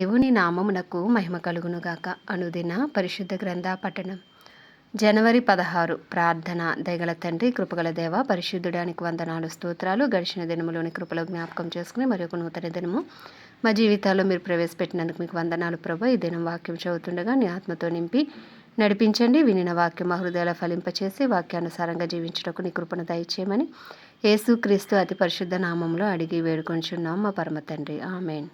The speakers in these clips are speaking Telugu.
దేవుని నామమునకు మహిమ కలుగునుగాక అనుదిన పరిశుద్ధ గ్రంథ పఠనం. జనవరి పదహారు ప్రార్థన దయగల తండ్రి కృపగల దేవ పరిశుద్ధుడానికి వందనాలు స్తోత్రాలు గడిచిన దినములోని కృపలో జ్ఞాపకం చేసుకుని మరి ఒక నూతన దినము. మా జీవితాల్లో మీరు ప్రవేశపెట్టినందుకు మీకు వందనాలు ప్రభు. ఈ దినం వాక్యం చదువుతుండగా నీ ఆత్మతో నింపి నడిపించండి. వినిన వాక్యం మా హృదయాల ఫలింపచేసి వాక్యానుసారంగా జీవించటకు నీ కృపను దయచేయమని యేసు క్రీస్తు అతి పరిశుద్ధ నామంలో అడిగి వేడుకొంచున్నాం మా పరమ తండ్రి. ఆమెన్.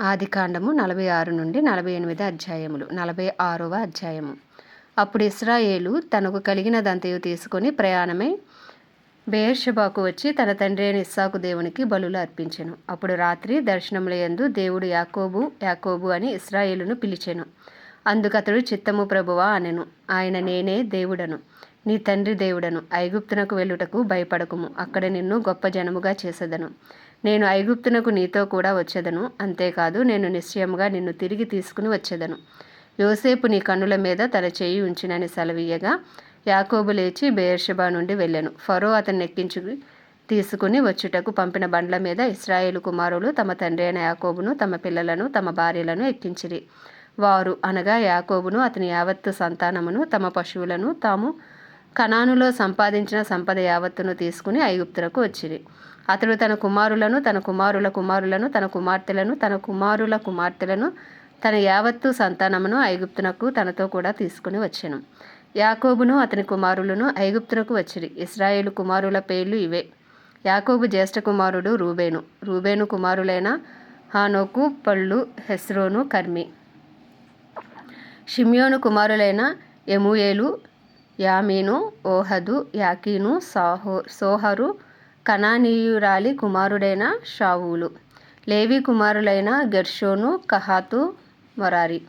ఆదికాండము నలభై ఆరు నుండి నలభై ఎనిమిది అధ్యాయములు నలభై ఆరవ అధ్యాయము. అప్పుడు ఇస్రాయేలు తనకు కలిగినదంతయు తీసుకొని ప్రయాణమై బేర్షబాకు వచ్చి తన తండ్రి అయిన ఇస్సాకు దేవునికి బలులు అర్పించెను. అప్పుడు రాత్రి దర్శనములయందు దేవుడు యాకోబు యాకోబు అని ఇస్రాయేలును పిలిచెను. అందుకతడు చిత్తము ప్రభువా అనెను ఆయన నేనే దేవుడను నీ తండ్రి దేవుడను ఐగుప్తునకు వెళ్ళుటకు భయపడకుము అక్కడ నిన్ను గొప్ప జనముగా చేసేదను. నేను ఐగుప్తునకు నీతో కూడా వచ్చేదను. అంతేకాదు నేను నిశ్చయముగా నిన్ను తిరిగి తీసుకుని వచ్చేదను. యోసేపు నీ కన్నుల మీద తన చేయి ఉంచినని సెలవీయగా యాకోబు లేచి బేర్షబా నుండి వెళ్ళాను. ఫరో అతన్ని ఎక్కించు తీసుకుని వచ్చుటకు పంపిన బండ్ల మీద ఇస్రాయేలు కుమారులు తమ తండ్రి అయిన యాకోబును తమ పిల్లలను తమ భార్యలను ఎక్కించిరి. వారు అనగా యాకోబును అతని యావత్తు సంతానమును తమ పశువులను తాము కణానులో సంపాదించిన సంపద యావత్తును తీసుకుని ఐగుప్తులకు వచ్చిరి. అతడు తన కుమారులను తన కుమారుల కుమారులను తన కుమార్తెలను తన కుమారుల కుమార్తెలను తన యావత్తు సంతానమును ఐగుప్తునకు తనతో కూడా తీసుకుని వచ్చాను. యాకోబును అతని కుమారులను ఐగుప్తునకు వచ్చిరి. ఇస్రాయేలు కుమారుల పేర్లు ఇవే. యాకోబు జ్యేష్ఠ కుమారుడు రూబేను. రూబేను కుమారులైన హానోకు పళ్ళు హెస్రోను కర్మి. షిమ్యోను కుమారులైన ఎముయేలు యామీను ఓహదు యాకీను సాహో సోహరు కనానీయురాలి కుమారుడైన షావులు. లేవి కుమారులైన గెర్షోను కహాతు మొరారి.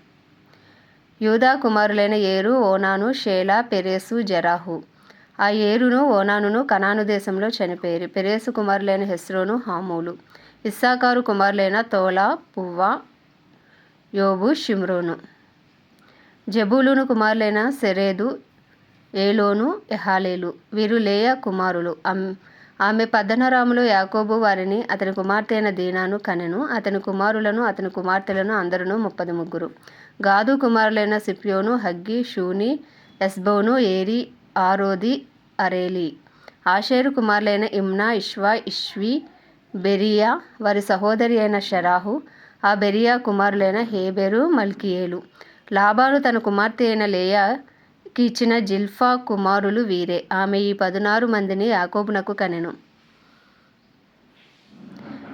యూదా కుమారులైన ఏరు ఓనాను షేలా పెరేసు జరాహు. ఆ ఏరును ఓనానును కనాను దేశంలో చనిపోయారు. పెరేసు కుమారులైన హెస్రోను హామూలు. ఇస్సాకారు కుమారులైన తోలా పువ్వ యోబు షిమ్రోను. జబూలును కుమారులైన సెరేదు ఏలోను ఎహాలేలు. వీరు లేయ కుమారులు. అమ్ ఆమె పద్దనరాములు యాకోబు వారిని అతని కుమార్తె అయిన దీనాను కనెను అతని కుమారులను అతని కుమార్తెలను అందరూ ముప్పది ముగ్గురు. గాదు కుమారులైన సిప్యోను huggy Shuni Ezbon Eri Arodi Areli. Asher కుమారులైన Imnah Ishvah Ishvi Beriah వారి సహోదరి అయిన షరాహు ఆ బెరియా కుమారులైన హేబెరు మల్కియేలు. లాబాను తన కుమార్తె అయిన లేయా కీచిన జిల్ఫా కుమారులు వీరే. ఆమె ఈ పదునారు మందిని యాకోబునకు కనెను.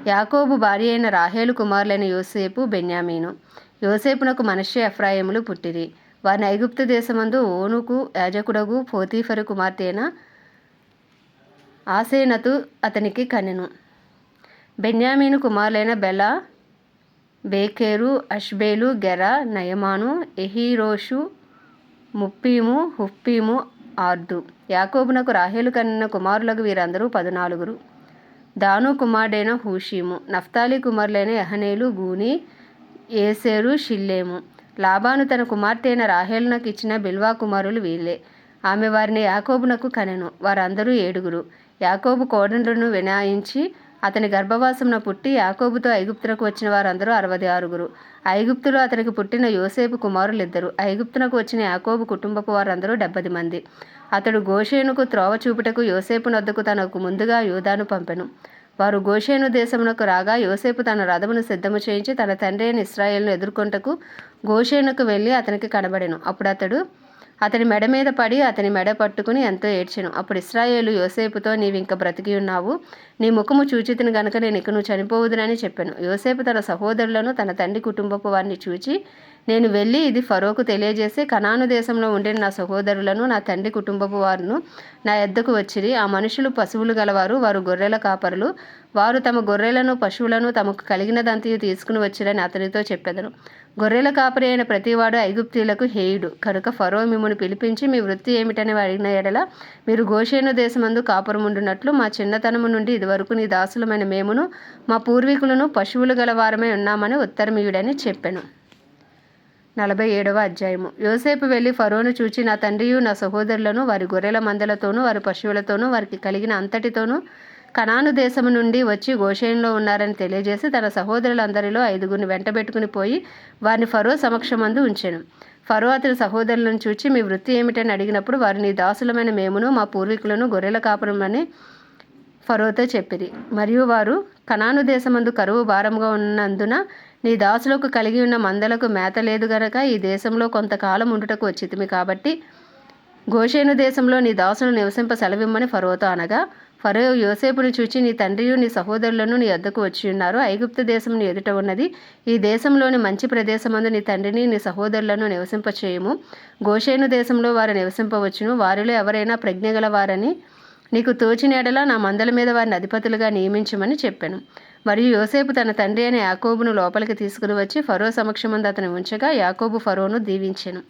యాకోబు భార్య అయిన రాహేలు కుమారులైన యోసేపు బెన్యామీను. యోసేపునకు మనషే అఫ్రాయములు పుట్టిరి. వారిని ఐగుప్తు దేశమందు ఓనుకు యాజకుడగు పోతీఫరు కుమార్తె అయిన ఆసేనతు అతనికి కనెను. బెన్యామీను కుమారులైన బెల బేకేరు అష్బేలు గెర నయమాను ఎహీరోషు ముప్పీము హుప్పీము ఆర్దు. యాకోబునకు రాహేలు కన్న కుమారులకు వీరందరూ పదునాలుగురు. దాను కుమారుడైన హూషీము నఫ్తాలి కుమారులైన ఎహనేలు గూని ఏసేరు షిల్లేము. లాబాను తన కుమార్తె అయిన రాహేలునకు ఇచ్చిన బిల్వా కుమారులు వీళ్ళే. ఆమె వారిని యాకోబునకు కనెను. వారందరూ ఏడుగురు. యాకోబు కోడండ్లను వినాయించి అతని గర్భవాసమున పుట్టి యాకోబుతో ఐగుప్తునకు వచ్చిన వారందరూ అరవై ఆరుగురు. ఐగుప్తులో అతనికి పుట్టిన యోసేపు కుమారులు ఇద్దరు ఐగుప్తునకు వచ్చిన యాకోబు కుటుంబపు వారందరూ డెబ్బది మంది. అతడు గోషేనుకు త్రోవ చూపుటకు యోసేపు నద్దకు తనకు ముందుగా యూదాను పంపెను. వారు గోషేను దేశమునకు రాగా యోసేపు తన రథమును సిద్ధము చేయించి తన తండ్రి అయిన ఇస్రాయేల్ను ఎదుర్కొంటకు గోషేనుకు వెళ్ళి అతనికి కనబడెను. అప్పుడు అతడు అతని మెడ మీద పడి అతని మెడ పట్టుకుని ఎంతో ఏడ్చాను. అప్పుడు ఇస్రాయేలు యోసేపుతో నీవు బ్రతికి ఉన్నావు? నీ ముఖము చూచితిని గనుక నేను ఇక నువ్వు చనిపోవుదునని చెప్పాను. యోసేపు తన సహోదరులను తన తండ్రి కుటుంబపు వారిని చూచి నేను వెళ్ళి ఇది ఫరోకు తెలియజేసి కనాను దేశంలో ఉండిన నా సహోదరులను నా తండ్రి కుటుంబపు వారును నా ఎద్దకు వచ్చిరి. ఆ మనుషులు పశువులు గలవారు వారు గొర్రెల కాపరులు. వారు తమ గొర్రెలను పశువులను తమకు కలిగినదంతయు తీసుకుని వచ్చిరని అతనితో చెప్పెదను. గొర్రెల కాపరి అయిన ప్రతివాడు ఐగుప్తీలకు హేయుడు. కనుక ఫరో మిమ్మల్ని పిలిపించి మీ వృత్తి ఏమిటని అడిగిన ఎడల మీరు గోషేను దేశమందు కాపురముండునట్లు మా చిన్నతనము నుండి ఇదివరకు నీ దాసులమైన మేమును మా పూర్వీకులను పశువులు గల వారమే ఉన్నామని ఉత్తరమీయుడని చెప్పాను. నలభై ఏడవ అధ్యాయము. యోసేపు వెళ్ళి ఫరోను చూచి నా తండ్రియు నా సహోదరులను వారి గొర్రెల మందలతోనూ వారి పశువులతోనూ వారికి కలిగిన అంతటితోనూ కనాను దేశము నుండి వచ్చి గోషేన్లో ఉన్నారని తెలియజేసి తన సహోదరులందరిలో ఐదుగురిని వెంటబెట్టుకుని పోయి వారిని ఫరో సమక్షమందు ఉంచాను. ఫరో అతని సహోదరులను చూచి మీ వృత్తి ఏమిటని అడిగినప్పుడు వారు నీ దాసులమైన మేమును మా పూర్వీకులను గొర్రెల కాపురమని ఫరోతో చెప్పిరి. మరియు వారు కనాను దేశమందు కరువు భారంగా ఉన్నందున నీ దాసులకు కలిగి ఉన్న మందలకు మేత లేదు గనక ఈ దేశంలో కొంతకాలం ఉండుటకు వచ్చితిమి కాబట్టి గోషేను దేశంలో నీ దాసులు నివసింప సెలవిమ్మని ఫరోతో అనగా ఫరో యోసేపును చూచి నీ తండ్రియు నీ సహోదరులను నీ వద్దకు వచ్చి ఉన్నారు. ఐగుప్తు దేశం నీ ఎదుట ఉన్నది. ఈ దేశంలోని మంచి ప్రదేశమందు నీ తండ్రిని నీ సహోదరులను నివసింపచేయము. గోషేను దేశంలో వారు నివసింపవచ్చును. వారిలో ఎవరైనా ప్రజ్ఞ వారని నీకు తోచిన ఎడల నా మందల మీద వారిని అధిపతులుగా నియమించమని చెప్పాను. మరియు యోసేపు తన తండ్రి అయిన యాకోబును లోపలికి తీసుకుని వచ్చి ఫరో సమక్షమందు అతను ఉంచగా యాకోబు ఫరోను దీవించెను.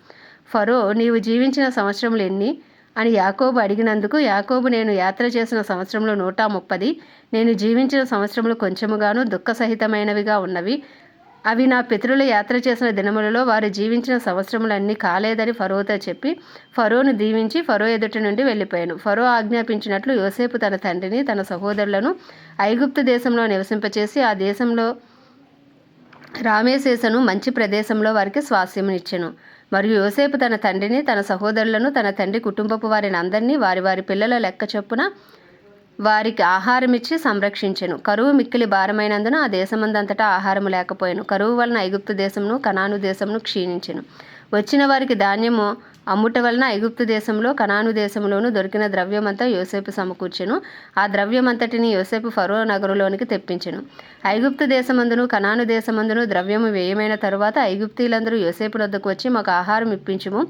ఫరో నీవు జీవించిన సంవత్సరములు ఎన్ని? అని యాకోబు అడిగినందుకు యాకోబు నేను యాత్ర చేసిన సంవత్సరంలో నూట ముప్పది నేను జీవించిన సంవత్సరంలో కొంచెముగాను దుఃఖసహితమైనవిగా ఉన్నవి. అవి నా పితరులు యాత్ర చేసిన దినములలో వారు జీవించిన సంవత్సరములన్నీ కాలేదని ఫరోతో చెప్పి ఫరోను దీవించి ఫరో ఎదుటి నుండి వెళ్ళిపోయాను. ఫరో ఆజ్ఞాపించినట్లు యోసేపు తన తండ్రిని తన సహోదరులను ఐగుప్తు దేశంలో నివసింపచేసి ఆ దేశంలో రామేశేసను మంచి ప్రదేశంలో వారికి స్వాస్యమునిచ్చెను మరియు యోసేపు తన తండ్రిని తన సహోదరులను తన తండ్రి కుటుంబపు వారిని అందరినీ వారి వారి పిల్లల లెక్క చొప్పున వారికి ఆహారం ఇచ్చి సంరక్షించెను. కరువు మిక్కిలి భారమైనందున ఆ దేశమందంతటా ఆహారము లేకపోయాను. కరువు వలన ఐగుప్తు దేశమును కనాను దేశమును క్షీణించెను. వచ్చిన వారికి ధాన్యము అమ్ముట వలన ఐగుప్తు దేశంలో కనాను దేశంలోను దొరికిన ద్రవ్యమంతా యోసేపు సమకూర్చెను. ఆ ద్రవ్యమంతటిని యోసేపు ఫరో నగరులోనికి తెప్పించెను. ఐగుప్తు దేశమందును కనాను దేశమందును ద్రవ్యము వ్యయమైన తరువాత ఐగుప్తీలందరూ యోసేపు వద్దకు వచ్చి మాకు ఆహారం ఇప్పించుము.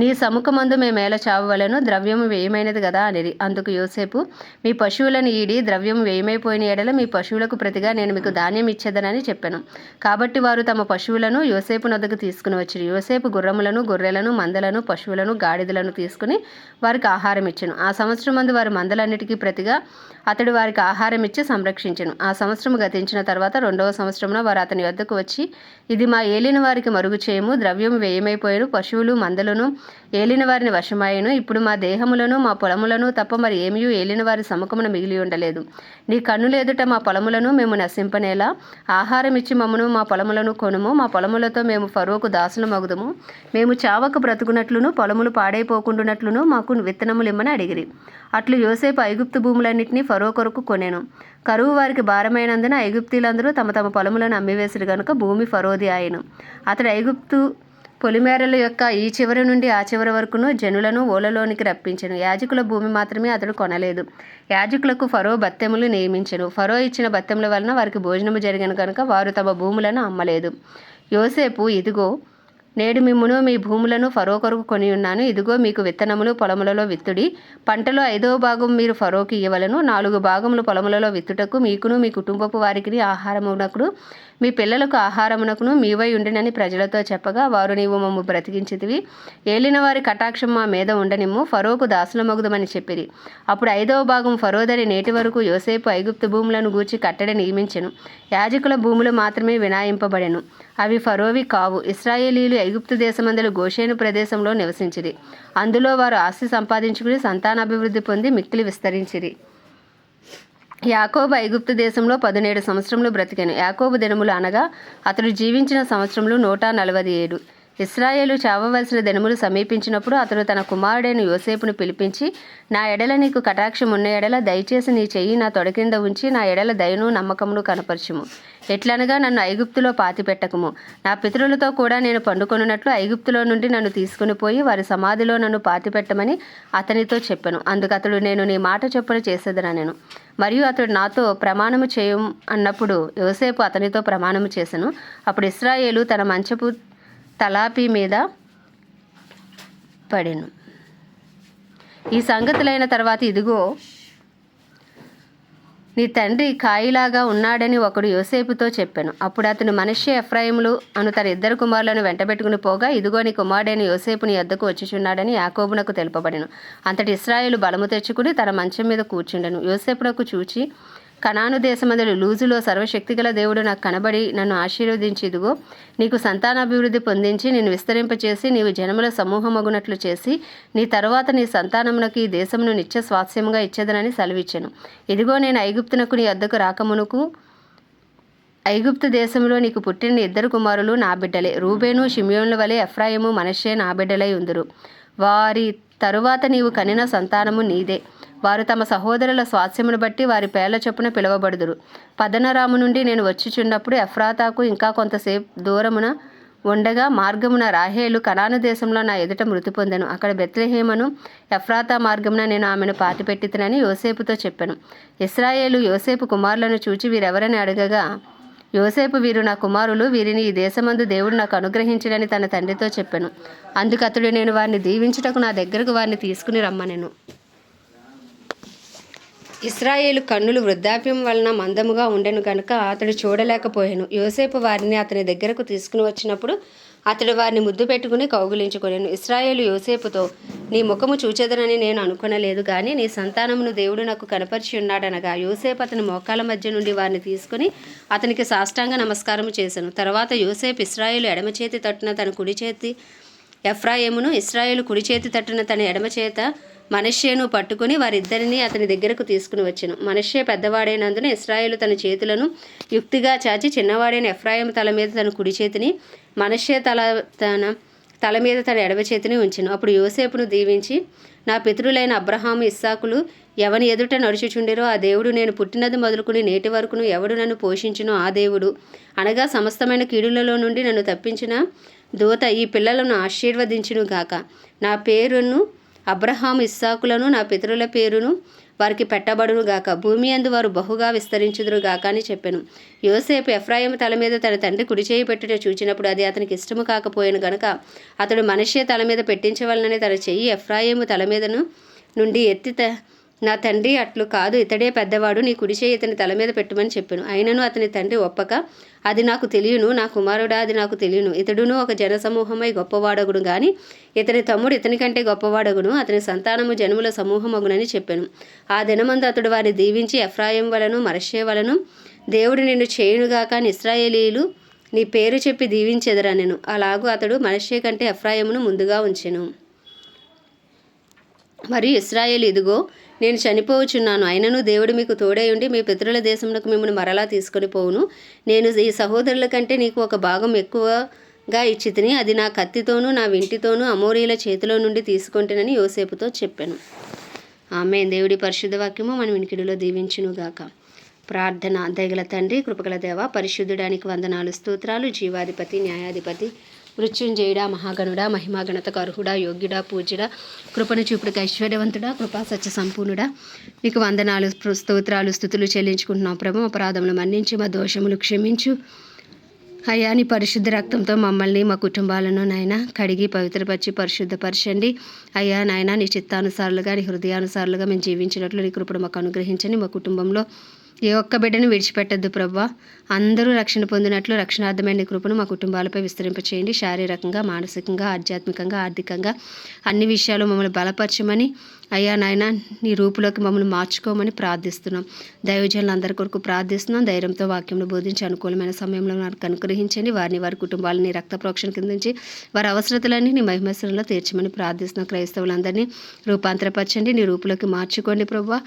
నీ సముఖమందు మేమేల చావవలను ద్రవ్యము వ్యయమైనది కదా అనేది అందుకు యోసేపు మీ పశువులను ఈడి ద్రవ్యము వ్యయమైపోయిన ఎడల మీ పశువులకు ప్రతిగా నేను మీకు ధాన్యం ఇచ్చేదనని చెప్పాను. కాబట్టి వారు తమ పశువులను యోసేపు నొద్దకు తీసుకుని వచ్చారు. యోసేపు గుర్రములను గొర్రెలను మందలను పశువులను గాడిదలను తీసుకుని వారికి ఆహారం ఇచ్చాను. ఆ సంవత్సరం మందు వారి మందలన్నిటికీ ప్రతిగా అతడు వారికి ఆహారం ఇచ్చి సంరక్షించను. ఆ సంవత్సరం గతించిన తర్వాత రెండవ సంవత్సరంలో వారు అతని వద్దకు వచ్చి ఇది మా ఏలిన వారికి మరుగు చేయము ద్రవ్యం వ్యయమైపోయాను పశువులు మందలను ఏలిన వారిని వశమాయను. ఇప్పుడు మా దేహములను మా పొలములను తప్ప మరి ఏమీ ఏలిన వారి సముఖమున మిగిలి ఉండలేదు. నీ కన్నులు ఎదుట మా పొలములను మేము నశింపనేలా ఆహారం ఇచ్చి మమ్మను మా పొలములను కొనుము మా పొలములతో మేము ఫరోకు దాసులు మగుదము మేము చావక బ్రతుకున్నట్లును పొలములు పాడైపోకుండునట్లును మాకు విత్తనములు ఇమ్మని అడిగిరి. అట్లు యోసేపు ఐగుప్తు భూములన్నింటినీ ఫరో కొరకు కొనెను. కరువు వారికి భారమైనందున ఐగుప్తీలందరూ తమ తమ పొలములను అమ్మివేసిరు గనుక భూమి ఫరోది ఆయను. అతడు ఐగుప్తు పొలిమేరల యొక్క ఈ చివరి నుండి ఆ చివరి వరకును జనులను ఓలలోనికి రప్పించను. యాజకుల భూమి మాత్రమే అతడు కొనలేదు. యాజకులకు ఫరో బత్తెములు నియమించను. ఫరో ఇచ్చిన బత్తెముల వలన వారికి భోజనము జరిగిన కనుక వారు తమ భూములను అమ్మలేదు. యోసేపు ఇదిగో నేడు మిమ్మును మీ భూములను ఫరో కొరకు కొని ఉన్నాను. ఇదిగో మీకు విత్తనములు పొలములలో విత్తుడి. పంటలో ఐదవ భాగం మీరు ఫరోకి ఇవ్వలను. నాలుగు భాగములు పొలములలో విత్తుటకు మీకును మీ కుటుంబపు వారికి ఆహారమునకును మీ పిల్లలకు ఆహారమునకును మీవై ఉండినని ప్రజలతో చెప్పగా వారు నీవు మమ్ము బ్రతికించితివి. ఏలిన వారి కటాక్షం మా మీద ఉండనిమ్ము. ఫరోకు దాసులమగుదమని చెప్పిరి. అప్పుడు ఐదవ భాగం ఫరోదరి నేటి వరకు యోసేపు ఐగుప్తు భూములను గూర్చి కట్టడి నియమించెను. యాజకుల భూములు మాత్రమే వినాయింపబడెను. అవి ఫరోవి కావు. ఇస్రాయేలీలు ఐగుప్తు దేశమందలు గోషేను ప్రదేశంలో నివసించిరి. అందులో వారు ఆస్తి సంపాదించుకుని సంతానాభివృద్ధి పొంది మిక్కిలి విస్తరించిరి. యాకోబు ఐగుప్తు దేశంలో పదిహేడు సంవత్సరములు బ్రతికాను. యాకోబు దినములు అనగా అతడు జీవించిన సంవత్సరములు నూట నలభై ఏడు. ఇస్రాయేలు చావవలసిన దినములు సమీపించినప్పుడు అతడు తన కుమారుడైన యోసేపును పిలిపించి నా ఎడల నీకు కటాక్షం ఉన్న ఎడల దయచేసి నీ చెయ్యి నా తొడ కింద ఉంచి నా ఎడల దయను నమ్మకమును కనపరచుము. ఎట్లనగా నన్ను ఐగుప్తులో పాతిపెట్టకము. నా పితరులతో కూడా నేను పండుకొనున్నట్లు ఐగుప్తులో నుండి నన్ను తీసుకుని పోయి వారి సమాధిలో నన్ను పాతిపెట్టమని అతనితో చెప్పాను. అందుకు అతడు నేను నీ మాట చొప్పున చేసేదనా నేను? మరియు అతడు నాతో ప్రమాణము చేయం అన్నప్పుడు యోసేపు అతనితో ప్రమాణము చేశాను అప్పుడు ఇస్రాయేలు తన మంచపు తలాపి మీద పడెను. ఈ సంగతులైన తర్వాత ఇదిగో నీ తండ్రి కాయిలాగా ఉన్నాడని ఒకడు యోసేపుతో చెప్పాను. అప్పుడు అతను మనిషి ఎఫ్రాయిములు అను తన ఇద్దరు కుమారులను వెంటబెట్టుకుని పోగా ఇదిగో నీ కుమారుడైన యోసేపు నీ వద్దకు వచ్చుచున్నాడని యాకోబునకు తెలుపబడెను. అంతటి ఇస్రాయేలు బలము తెచ్చుకుని తన మంచం మీద కూర్చుండెను. యోసేపునకు చూచి కనాను దేశమందరి లూజులో సర్వశక్తిగల దేవుడు నాకు కనబడి నన్ను ఆశీర్వదించిదుగో నీకు సంతానాభివృద్ధి పొందించి నేను విస్తరింపచేసి నీవు జనముల సమూహమగునట్లు చేసి నీ తరువాత నీ సంతానమునకు ఈ దేశమును నిత్య స్వాస్యముగా ఇచ్చేదనని సెలవిచ్చాను. ఇదిగో నేను ఐగుప్తునకు నీ అద్దకు రాకమునకు ఐగుప్తు దేశంలో నీకు పుట్టిన ఇద్దరు కుమారులు నా బిడ్డలే. రూబేను షిమియోన్ల వలె ఎఫ్రాయిము మనషే నా బిడ్డలై ఉందురు. వారి తరువాత నీవు కనిన సంతానము నీదే. వారు తమ సహోదరుల స్వాస్యమును బట్టి వారి పేర్ల చొప్పున పిలువబడుదురు. పదనరాము నుండి నేను వచ్చిచున్నప్పుడు ఎఫ్రాతాకు ఇంకా కొంతసేపు దూరమున ఉండగా మార్గమున రాహేలు కనాను దేశంలో నా ఎదుట మృతి పొందెను. అక్కడ బెత్లహేమను ఎఫ్రాతా మార్గమున నేను ఆమెను పాతిపెట్టితనని యోసేపుతో చెప్పాను. ఇస్రాయేలు యోసేపు కుమారులను చూచి వీరెవరని అడగగా యోసేపు వీరు నా కుమారులు వీరిని ఈ దేశమందు దేవుడు నాకు అనుగ్రహించడని తన తండ్రితో చెప్పాను. అందుకతడు నేను వారిని దీవించుటకు నా దగ్గరకు వారిని తీసుకుని రమ్మనెను. ఇస్రాయేలు కన్నులు వృద్ధాప్యం వలన మందముగా ఉండెను కనుక అతడు చూడలేకపోయాను. యోసేపు వారిని అతని దగ్గరకు తీసుకుని వచ్చినప్పుడు అతడు వారిని ముద్దు పెట్టుకుని కౌగులించుకొనెను. ఇస్రాయేలు యోసేపుతో నీ ముఖము చూచెదనని నేను అనుకునలేదు కానీ నీ సంతానమును దేవుడు నాకు కనపరిచి ఉన్నాడనగా యోసేపు అతని మోకాల మధ్య నుండి వారిని తీసుకుని అతనికి సాష్టాంగ నమస్కారము చేశాను తర్వాత యోసేపు ఇస్రాయేలు ఎడమ చేతి తట్టున తన కుడి చేతి ఎఫ్రాయేమును ఇస్రాయేలు కుడి చేతి తట్టున తన ఎడమ చేత మనష్యేను పట్టుకుని వారిద్దరిని అతని దగ్గరకు తీసుకుని వచ్చాను. మనష్యే పెద్దవాడైనందున ఇస్రాయేలు తన చేతులను యుక్తిగా చాచి చిన్నవాడైన ఎఫ్రాయిం తల మీద తన కుడి చేతిని మనష్యే తల తన తల మీద తన ఎడమ చేతిని ఉంచాను. అప్పుడు యోసేపును దీవించి నా పితరులైన అబ్రహాము ఇస్సాకులు ఎవని ఎదుట నడుచుచుండిరో ఆ దేవుడు నేను పుట్టినది మొదలుకుని నేటి వరకును ఎవడు నన్ను పోషించునో ఆ దేవుడు. అనగా సమస్తమైన కీడులలో నుండి నన్ను తప్పించిన దూత ఈ పిల్లలను ఆశీర్వదించును గాక. నా పేరును అబ్రహాం ఇస్సాకులను నా పితరుల పేరును వారికి పెట్టబడును గాక. భూమి అందు వారు బహుగా విస్తరించుదురు గాక అని చెప్పాను. యోసేపు ఎఫ్రాయిం తల మీద తన తండ్రి కుడిచేయి పెట్టుట చూచినప్పుడు అది అతనికి ఇష్టము కాకపోయాను గనుక అతడు మనిషి తల మీద పెట్టించవలనని తన చెయ్యి ఎఫ్రాయిము తల మీదను నుండి ఎత్తి త- నా తండ్రి అట్లు కాదు ఇతడే పెద్దవాడు నీ కుడిచే ఇతని తల మీద పెట్టుమని చెప్పాను. అయినను అతని తండ్రి ఒప్పక అది నాకు తెలియను నా కుమారుడా అది నాకు తెలియను. ఇతడును ఒక జనసమూహమై గొప్పవాడగుడు గాని ఇతని తమ్ముడు ఇతని కంటే గొప్పవాడగును అతని సంతానము జనముల సమూహమగునని చెప్పాను. ఆ దినమందు అతడు వారిని దీవించి ఎఫ్రాయిం వలను మరషే వలను దేవుడు నిన్ను చేయునుగాక అని ఇస్రాయేలీలు నీ పేరు చెప్పి దీవించెదరా నేను అలాగూ అతడు మనషే కంటే ఎఫ్రాయమును ముందుగా ఉంచెను. మరియు ఇస్రాయేల్ ఇదిగో నేను చనిపోవచ్చున్నాను అయినను దేవుడు మీకు తోడై ఉండి మీ పితరుల దేశంలోకి మిమ్మల్ని మరలా తీసుకొని పోవును. నేను ఈ సహోదరుల కంటే నీకు ఒక భాగం ఎక్కువగా ఇచ్చి తిని అది నా కత్తితోనూ నా వింటితోనూ అమోరీల చేతిలో నుండి తీసుకుంటేనని యోసేపుతో చెప్పాను. ఆమె దేవుడి పరిశుద్ధ వాక్యము మన వినికిడిలో దీవించునుగాక. ప్రార్థన దయగల తండ్రి కృపగల దేవ పరిశుద్ధుడానికి వందనాలు స్తోత్రాలు జీవాధిపతి న్యాయాధిపతి మృత్యుంజయుడా మహాగణుడా మహిమాగణతకు అర్హుడా యోగ్యుడా పూజ్యుడా కృపను చూపుడికి ఐశ్వర్యవంతుడా కృపా సత్య సంపూర్ణుడా. మీకు వందనాలు స్తోత్రాలు స్థుతులు చెల్లించుకుంటున్నాం ప్రభు. అపరాధములు మన్నించి మా దోషములు క్షమించు. అయ్యా నీ పరిశుద్ధ రక్తంతో మమ్మల్ని మా కుటుంబాలను నాయన కడిగి పవిత్రపరిచి పరిశుద్ధపరచండి. అయ్యా నాయన నీ చిత్తానుసారులుగా నీ హృదయానుసారులుగా మేము జీవించినట్లు నీ కృపను మాకు అనుగ్రహించండి. మా కుటుంబంలో ఏ ఒక్క బిడ్డను విడిచిపెట్టద్దు ప్రభా. అందరూ రక్షణ పొందినట్లు రక్షణార్థమైన కృపను మా కుటుంబాలపై విస్తరింపచేయండి. శారీరకంగా మానసికంగా ఆధ్యాత్మికంగా ఆర్థికంగా అన్ని విషయాలు మమ్మల్ని బలపరచమని అయ్యా నాయన నీ రూపులోకి మమ్మల్ని మార్చుకోమని ప్రార్థిస్తున్నాం. దైవజనులందరి కొరకు ప్రార్థిస్తున్నాం. ధైర్యంతో వాక్యంలో బోధించి అనుకూలమైన సమయంలో నాకు అనుగ్రహించండి వారిని వారి కుటుంబాలని రక్త ప్రోక్షణ కింద నుంచి వారి అవసరతలన్నీ నీ మహిమశ్వరంలో తీర్చమని ప్రార్థిస్తున్నాం. క్రైస్తవులందరినీ రూపాంతరపరచండి. నీ రూపులోకి మార్చుకోండి ప్రభావ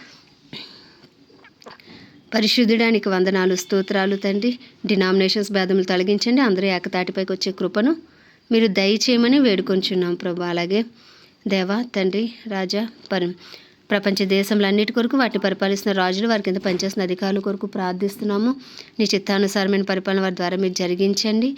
పరిశుద్ధుడానికి వందనాలు స్తోత్రాలు తండ్రి. డినామినేషన్స్ భేదములు తొలగించండి. అందరూ ఏకతాటిపైకి వచ్చే కృపను మీరు దయచేయమని వేడుకొంచున్నాం ప్రభు. అలాగే దేవా తండ్రి రాజా పరి ప్రపంచ దేశంలన్నిటి కొరకు వాటిని పరిపాలిస్తున్న రాజులు వారి కింద పనిచేస్తున్న అధికారుల కొరకు ప్రార్థిస్తున్నాము. నీ చిత్తానుసారమైన పరిపాలన వారి ద్వారా మీరు జరిగించండి.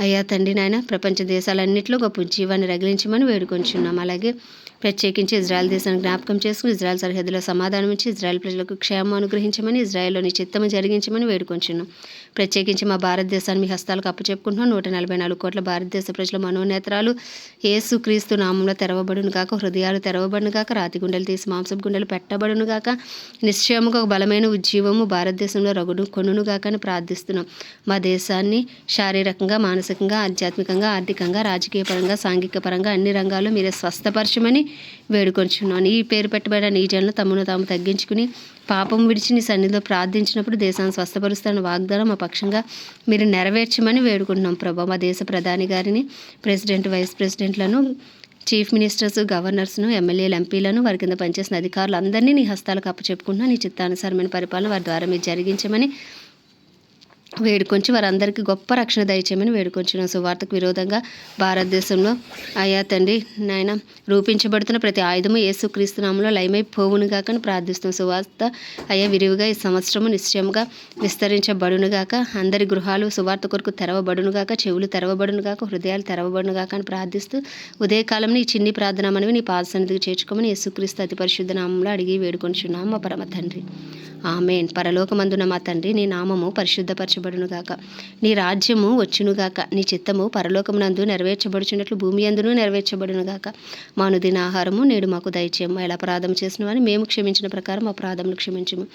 అయ్యా తండ్రి నాయన ప్రపంచ దేశాలన్నింటిలో గొప్ప జీవాన్ని రగిలించమని వేడుకొంచున్నాం. అలాగే ప్రత్యేకించి ఇజ్రాయెల్ దేశాన్ని జ్ఞాపకం చేసుకుని ఇజ్రాయెల్ సరిహద్దులో సమాధానం ఇచ్చి ఇజ్రాయెల్ ప్రజలకు క్షేమం అనుగ్రహించమని ఇజ్రాయెల్లోని చిత్తము జరిగించమని వేడుకొంచున్నాం ప్రత్యేకించి మా భారతదేశాన్ని మీ హస్తాలకు అప్పచెప్పుకుంటున్నాం. నూట నలభై నాలుగు కోట్ల భారతదేశ ప్రజల మనోనేత్రాలు ఏసు క్రీస్తు నామంలో తెరవబడును కాక హృదయాలు తెరవబడును కాక రాతి గుండెలు తీసి మాంసపు గుండెలు పెట్టబడును కాక నిశ్చయముగా ఒక బలమైన ఉజ్జీవము భారతదేశంలో రగుడు కొనును కాక అని ప్రార్థిస్తున్నాం. మా దేశాన్ని శారీరకంగా మానసికంగా ఆధ్యాత్మికంగా ఆర్థికంగా రాజకీయ పరంగా సాంఘిక పరంగా అన్ని రంగాల్లో మీరే స్వస్థపరచమని వేడుకొంచున్నాను. ఈ పేరు పెట్టబడిన నీ జనులు తమను తాము తగ్గించుకుని పాపం విడిచి నీ సన్నిధిలో ప్రార్థించినప్పుడు దేశాన్ని స్వస్థపరుస్తున్న వాగ్దానం మా పక్షంగా మీరు నెరవేర్చమని వేడుకుంటున్నాం ప్రభా. మా దేశ ప్రధాని గారిని ప్రెసిడెంట్ వైస్ ప్రెసిడెంట్లను చీఫ్ మినిస్టర్స్ గవర్నర్స్ను ఎమ్మెల్యేలు ఎంపీలను వారి కింద పనిచేసిన అధికారులు అందరినీ నీ హస్తాలకు అప్పచెప్పుకుంటున్నా. నీ చిత్తానుసారమైన పరిపాలన వారి ద్వారా మీరు జరిగించమని వేడుకొంచి వారందరికీ గొప్ప రక్షణ దయచేయమని వేడుకొంచిన సువార్తకు విరోధంగా భారతదేశంలో అయ్యా తండ్రి నాయన రూపించబడుతున్న ప్రతి ఆయుధము యేసుక్రీస్తు నామంలో లయమై పోవును గాకని ప్రార్థిస్తున్నాం. సువార్త అయ్యా విరివిగా ఈ సంవత్సరము నిశ్చయముగా విస్తరించబడును గాక అందరి గృహాలు సువార్త కొరకు తెరవబడును గాక చెవులు తెరవబడును గాక హృదయాలు తెరవబడును గాక అని ప్రార్థిస్తూ ఉదయకాలంలో ఈ చిన్ని ప్రార్థన మనవి నీ పాద సన్నిధికి చేర్చుకోమని యేసుక్రీస్తు అతి పరిశుద్ధ నామంలో అడిగి వేడుకొంచున్నాం మా పరమ తండ్రి. ఆమెన్. పరలోకమందున మా తండ్రి నీ నామము పరిశుద్ధపరచబడునుగాక నీ రాజ్యము వచ్చునుగాక నీ చిత్తము పరలోకమునందు నెరవేర్చబడుచున్నట్లు భూమి అందును నెరవేర్చబడునుగాక మా అనుదిన ఆహారము నేడు మాకు దయచేయము ఎలా ప్రాధం చేసిన మేము క్షమించిన ప్రకారం మా అపరాధములు క్షమించము.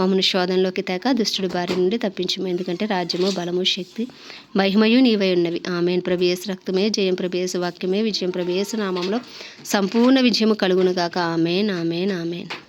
మమ్మను శోధనలోకి తేక దుష్టుడు బారి నుండి తప్పించము. ఎందుకంటే రాజ్యము బలము శక్తి మహిమయు నీవై ఉన్నవి. ఆమెన్. ప్రభేసు రక్తమే జయం ప్రభేసు వాక్యమే విజయం ప్రభేసు నామంలో సంపూర్ణ విజయము కలుగునుగాక ఆమెన్ ఆమెన్ ఆమెన్.